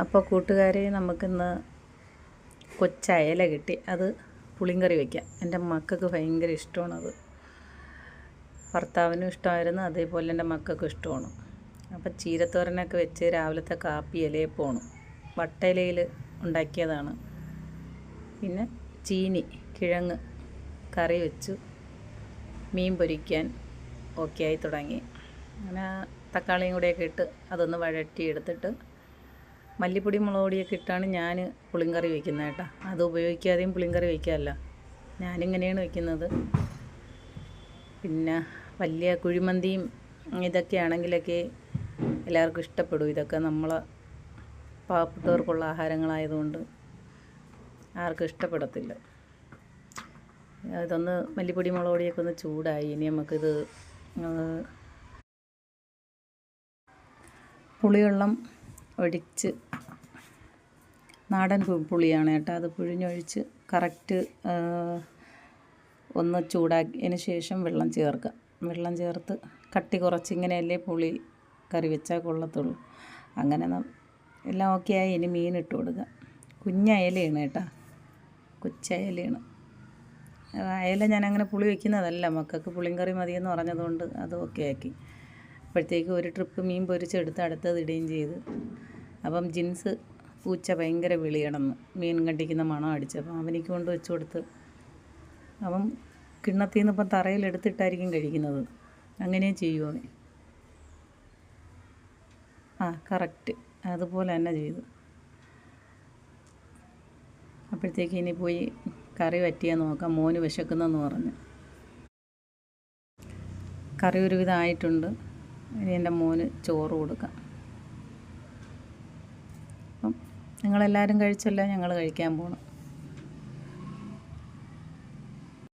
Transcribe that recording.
അപ്പോൾ കൂട്ടുകാരെ നമുക്കിന്ന് കൊച്ചയല കിട്ടി. അത് പുളിങ്കറി വയ്ക്കാം എന്റെ മക്കൾക്ക് ഭയങ്കര ഇഷ്ടമാണത് ഭർത്താവിനും ഇഷ്ടമായിരുന്നു അതേപോലെ എന്റെ മക്കൾക്കും ഇഷ്ടമാണ്. അപ്പം ചീരത്തോരനൊക്കെ വെച്ച് രാവിലത്തെ കാപ്പി ഇലയിൽ പോകണം വട്ടയിലയിൽ ഉണ്ടാക്കിയതാണ്. പിന്നെ ചീനി കിഴങ്ങ് കറി വെച്ചു. മീൻ പൊരിക്കാൻ ഓക്കെ ആയി തുടങ്ങി. അങ്ങനെ തക്കാളിയും കൂടെയൊക്കെ ഇട്ട് അതൊന്ന് വഴറ്റി എടുത്തിട്ട് മല്ലിപ്പൊടി മുളക് പൊടിയൊക്കെ ഇട്ടാണ് ഞാൻ പുളിങ്കറി വയ്ക്കുന്നത് കേട്ടോ. അത് ഉപയോഗിക്കാതെയും പുളിങ്കറി വയ്ക്കാമല്ല ഞാനിങ്ങനെയാണ് വയ്ക്കുന്നത് പിന്നെ വലിയ കുഴിമന്തിയും ഇതൊക്കെ ആണെങ്കിലൊക്കെ എല്ലാവർക്കും ഇഷ്ടപ്പെടും. ഇതൊക്കെ നമ്മൾ പാവപ്പെട്ടവർക്കുള്ള ആഹാരങ്ങളായതുകൊണ്ട് ആർക്കും ഇഷ്ടപ്പെടത്തില്ല. ഇതൊന്ന് മല്ലിപ്പൊടി മുളക് പൊടിയൊക്കെ ഒന്ന് ചൂടായി. ഇനി നമുക്കിത് പുളിവെള്ളം ഒഴിച്ച് നാടൻ പുളിയാണ് കേട്ടോ. അത് പിഴിഞ്ഞൊഴിച്ച് കറക്റ്റ് ഒന്ന് ചൂടാക്കിയതിന് ശേഷം വെള്ളം ചേർക്കുക. വെള്ളം ചേർത്ത് കട്ടി കുറച്ച് ഇങ്ങനെയല്ലേ പുളി കറി വെച്ചാൽ കൊള്ളത്തുള്ളൂ. അങ്ങനെ എല്ലാം ഓക്കെ ആയി. ഇനി മീൻ ഇട്ട് കൊടുക്കുക കുഞ്ഞയലയാണ് കേട്ടോ. കൊച്ചയലയാണ് അയല ഞാനങ്ങനെ പുളി വയ്ക്കുന്നതല്ല മക്കൾക്ക് പുളിങ്കറി മതിയെന്ന് പറഞ്ഞതുകൊണ്ട് അത് ഓക്കെ ആക്കി. അപ്പോഴത്തേക്ക് ഒരു ട്രിപ്പ് മീൻ പൊരിച്ചെടുത്ത് അടുത്തത് ഇടുകയും ചെയ്ത്. അപ്പം ജിൻസ് പൂച്ച ഭയങ്കര വിളിയണമെന്ന് മീൻ കണ്ടിക്കുന്ന മണം അടിച്ച്. അപ്പം അവനിക്ക് കൊണ്ട് വെച്ച് കൊടുത്ത്. അവൻ കിണ്ണത്തിൽ നിന്ന് ഇപ്പം തറയിൽ എടുത്തിട്ടായിരിക്കും കഴിക്കുന്നത്. അങ്ങനെ ചെയ്യുമോ അവൻ? ആ കറക്റ്റ്. അതുപോലെ തന്നെ ചെയ്തു. അപ്പോഴത്തേക്ക് ഇനി പോയി കറി പറ്റിയാൽ നോക്കാം. മോന് വിശക്കുന്നെന്ന് പറഞ്ഞു. കറി ഒരുവിധം ആയിട്ടുണ്ട്. ഇനി എന്റെ മോന് ചോറ് കൊടുക്കാം. അപ്പം നിങ്ങളെല്ലാവരും കഴിച്ചല്ലോ ഞങ്ങൾ കഴിക്കാൻ പോകണം